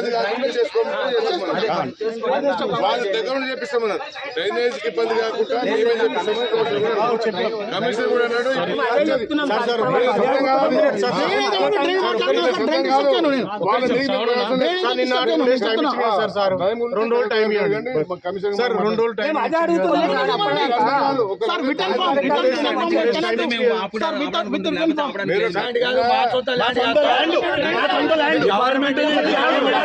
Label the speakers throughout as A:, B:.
A: ఇబ్బంది కాకుండా వాళ్ళ దగ్గర నుండి చెప్పిస్తామన్నారు డ్రైనేజ్కి ఇబ్బంది కాకుండా మేమే చెప్పిస్తామని కమిషనర్ కూడా అన్నాడు వాళ్ళ
B: రెండు రోజులు టైం ఇవ్వండి సార్ రెండు రోజులు టైం
C: అదే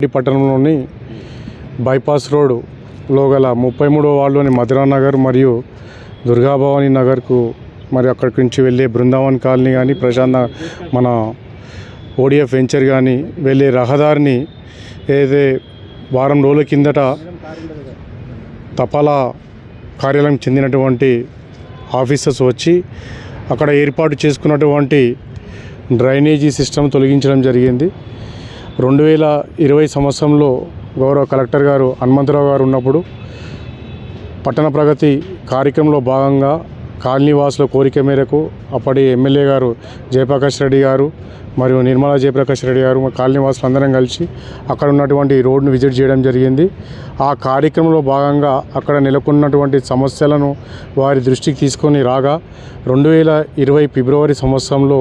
D: పట్టణంలోని బైపాస్ రోడ్లో గల ముప్పై మూడో వార్డులోని మధురా నగర్ మరియు దుర్గాభవాని నగర్కు మరి అక్కడి నుంచి వెళ్ళే బృందావన్ కాలనీ కానీ ప్రశాంత మన ఓడిఎఫ్ వెంచర్ కానీ వెళ్ళే రహదారిని ఏదైతే వారం రోజుల కిందట తపాలా కార్యాలయం చెందినటువంటి ఆఫీసర్స్ వచ్చి అక్కడ ఏర్పాటు చేసుకున్నటువంటి డ్రైనేజీ సిస్టమ్ తొలగించడం జరిగింది. రెండు వేల ఇరవై సంవత్సరంలో గౌరవ కలెక్టర్ గారు హనుమంతరావు గారు ఉన్నప్పుడు పట్టణ ప్రగతి కార్యక్రమంలో భాగంగా కాలనీవాసుల కోరిక మేరకు అప్పటి ఎమ్మెల్యే గారు జయప్రకాష్ రెడ్డి గారు మరియు నిర్మలా జయప్రకాష్ రెడ్డి గారు మా కాలనీవాసులు అందరం కలిసి అక్కడ ఉన్నటువంటి రోడ్ను విజిట్ చేయడం జరిగింది. ఆ కార్యక్రమంలో భాగంగా అక్కడ నెలకొన్నటువంటి సమస్యలను వారి దృష్టికి తీసుకొని రాగా రెండు వేల ఇరవై ఫిబ్రవరి సంవత్సరంలో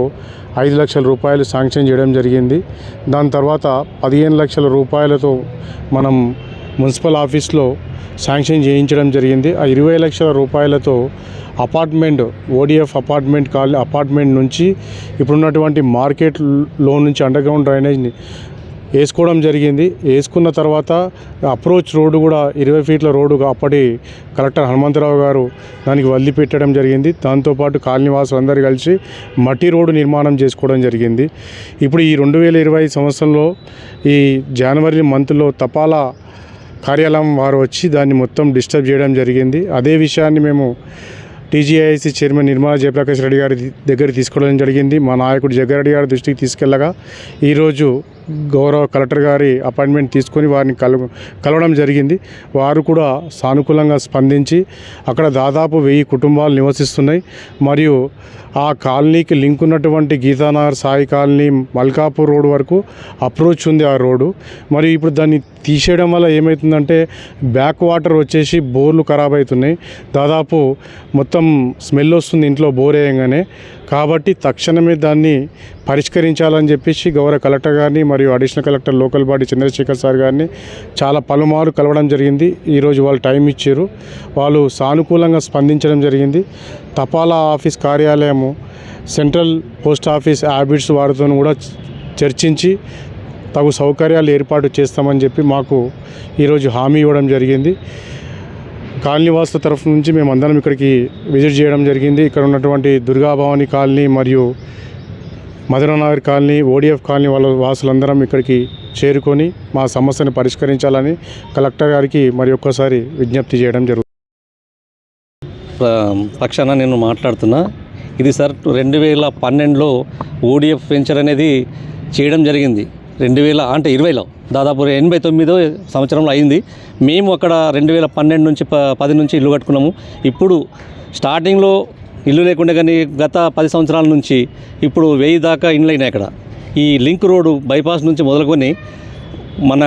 D: ఐదు లక్షల రూపాయలు శాంక్షన్ చేయడం జరిగింది. దాని తర్వాత పదిహేను లక్షల రూపాయలతో మనం మున్సిపల్ ఆఫీస్లో శాంక్షన్ చేయించడం జరిగింది. ఆ ఇరవై లక్షల రూపాయలతో apartment ODF apartment colony apartment నుంచి ఇప్పుడున్నటువంటి మార్కెట్లో నుంచి అండర్గ్రౌండ్ డ్రైనేజ్ని వేసుకోవడం జరిగింది. వేసుకున్న తర్వాత అప్రోచ్ రోడ్డు కూడా ఇరవై ఫీట్ల రోడ్డు అప్పటి కలెక్టర్ హనుమంతరావు గారు దానికి వల్లి పెట్టడం జరిగింది. దాంతోపాటు కాలనీవాసులు అందరూ కలిసి మట్టి రోడ్డు నిర్మాణం చేసుకోవడం జరిగింది. ఇప్పుడు ఈ రెండు వేల ఇరవై సంవత్సరంలో ఈ జనవరి మంత్లో తపాలా కార్యాలయం వారు వచ్చి దాన్ని మొత్తం డిస్టర్బ్ చేయడం జరిగింది. అదే విషయాన్ని మేము టీజీఐసి చైర్మన్ నిర్మలా జయప్రకాష్ రెడ్డి గారి దగ్గర తీసుకోవడం జరిగింది. మా నాయకుడు జగ్గారెడ్డి గారి దృష్టికి తీసుకెళ్ళగా ఈరోజు గౌరవ కలెక్టర్ గారి అపాయింట్మెంట్ తీసుకొని వారిని కల కలవడం జరిగింది. వారు కూడా సానుకూలంగా స్పందించి అక్కడ దాదాపు వెయ్యి కుటుంబాలు నివసిస్తున్నాయి. మరియు ఆ కాలనీకి లింక్ ఉన్నటువంటి గీతానగర్ సాయి కాలనీ మల్కాపూర్ రోడ్ వరకు అప్రోచ్ ఉంది ఆ రోడ్డు. మరి ఇప్పుడు దాన్ని తీసేయడం వల్ల ఏమవుతుందంటే బ్యాక్ వాటర్ వచ్చేసి బోర్లు ఖరాబ్ అవుతున్నాయి. దాదాపు మొత్తం స్మెల్ వస్తుంది ఇంట్లో బోర్ వేయంగానే. కాబట్టి తక్షణమే దాన్ని పరిష్కరించాలని చెప్పేసి గౌరవ కలెక్టర్ గారిని మరియు additional collector local body Chandrasekhar sir గారిని చాలా పలుమారు కలవడం జరిగింది. ఈరోజు వాళ్ళు టైం ఇచ్చారు. వాళ్ళు సానుకూలంగా స్పందించడం జరిగింది. తపాలా ఆఫీస్ కార్యాలయము సెంట్రల్ పోస్ట్ ఆఫీస్ హ్యాబిట్స్ వారితో కూడా చర్చించి తగు సౌకర్యాలు ఏర్పాటు చేస్తామని చెప్పి మాకు ఈరోజు హామీ ఇవ్వడం జరిగింది. కాలనీవాసుల తరఫు నుంచి మేము అందరం ఇక్కడికి విజిట్ చేయడం జరిగింది. ఇక్కడ ఉన్నటువంటి దుర్గాభవాని కాలనీ మరియు మధురానగర్ కాలనీ ఓడిఎఫ్ కాలనీ వాళ్ళ వాసులందరం ఇక్కడికి చేరుకొని మా సమస్యను పరిష్కరించాలని కలెక్టర్ గారికి మరి ఒక్కసారి విజ్ఞప్తి చేయడం జరుగుతుంది.
E: పక్షాన నేను మాట్లాడుతున్నా. ఇది సార్ రెండు వేల పన్నెండులో ఓడిఎఫ్ వెంచర్ అనేది చేయడం జరిగింది. రెండు వేల అంటే ఇరవైలో దాదాపు ఎనభై తొమ్మిదో సంవత్సరంలో అయింది. మేము అక్కడ రెండు వేల పన్నెండు నుంచి ప పది నుంచి ఇల్లు కట్టుకున్నాము. ఇప్పుడు స్టార్టింగ్లో ఇల్లు లేకుండా కానీ గత పది సంవత్సరాల నుంచి ఇప్పుడు వెయ్యి దాకా ఇండ్లు అయినాయి అక్కడ. ఈ లింక్ రోడ్డు బైపాస్ నుంచి మొదలుకొని మన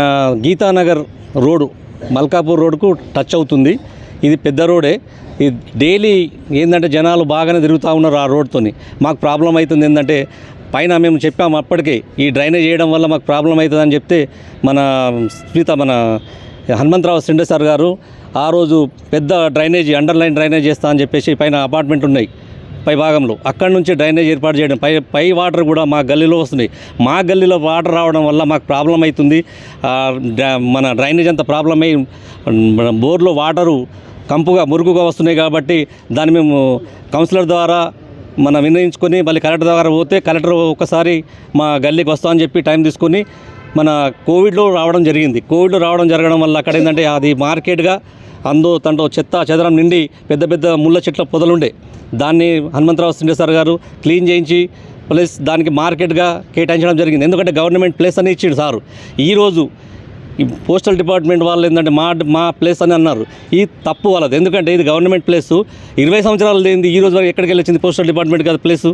E: గీతానగర్ రోడ్డు మల్కాపూర్ రోడ్డుకు టచ్ అవుతుంది. ఇది పెద్ద రోడే. ఇది డైలీ ఏంటంటే జనాలు బాగానే తిరుగుతూ ఉన్నారు ఆ రోడ్తోని మాకు ప్రాబ్లం అవుతుంది ఏంటంటే పైన మేము చెప్పాము అప్పటికే ఈ డ్రైనేజ్ చేయడం వల్ల మాకు ప్రాబ్లం అవుతుందని చెప్తే మన స్మిత మన హనుమంతరావు సిండే సార్ గారు ఆ రోజు పెద్ద డ్రైనేజీ అండర్లైన్ డ్రైనేజ్ చేస్తా అని చెప్పేసి పైన అపార్ట్మెంట్ ఉన్నాయి పై భాగంలో. అక్కడి నుంచి డ్రైనేజ్ ఏర్పాటు చేయడం పై పై వాటర్ కూడా మా గల్లీలో వస్తున్నాయి. మా గల్లీలో వాటర్ రావడం వల్ల మాకు ప్రాబ్లం అవుతుంది. మన డ్రైనేజ్ అంత ప్రాబ్లం అయ్యి బోర్లో వాటరు కంపుగా మురుగుగా వస్తున్నాయి కాబట్టి దాన్ని మేము కౌన్సిలర్ ద్వారా మన నిర్ణయించుకొని మళ్ళీ కలెక్టర్ దగ్గర పోతే కలెక్టర్ ఒకసారి మా గల్లీకి వస్తామని చెప్పి టైం తీసుకొని మన కోవిడ్లో రావడం జరిగింది. కోవిడ్లో రావడం జరగడం వల్ల అక్కడ ఏంటంటే అది మార్కెట్గా అందో తంటో చెత్త చెదరం నిండి పెద్ద పెద్ద ముళ్ళ చెట్ల పొదలుండే. దాన్ని హనుమంతరావు సిండే సార్ గారు క్లీన్ చేయించి ప్లస్ దానికి మార్కెట్గా కేటాయించడం జరిగింది. ఎందుకంటే గవర్నమెంట్ ప్లేస్ అని ఇచ్చిండు సారు. ఈరోజు ఈ పోస్టల్ డిపార్ట్మెంట్ వాళ్ళు ఏంటంటే మా మా ప్లేస్ అని అన్నారు. ఈ తప్పు వాళ్ళది. ఎందుకంటే ఇది గవర్నమెంట్ ప్లేసు. ఇరవై సంవత్సరాలు లేనిది ఈ రోజు వరకు ఎక్కడికి వెళ్ళి వచ్చింది పోస్టల్ డిపార్ట్మెంట్ కదా ప్లేసు?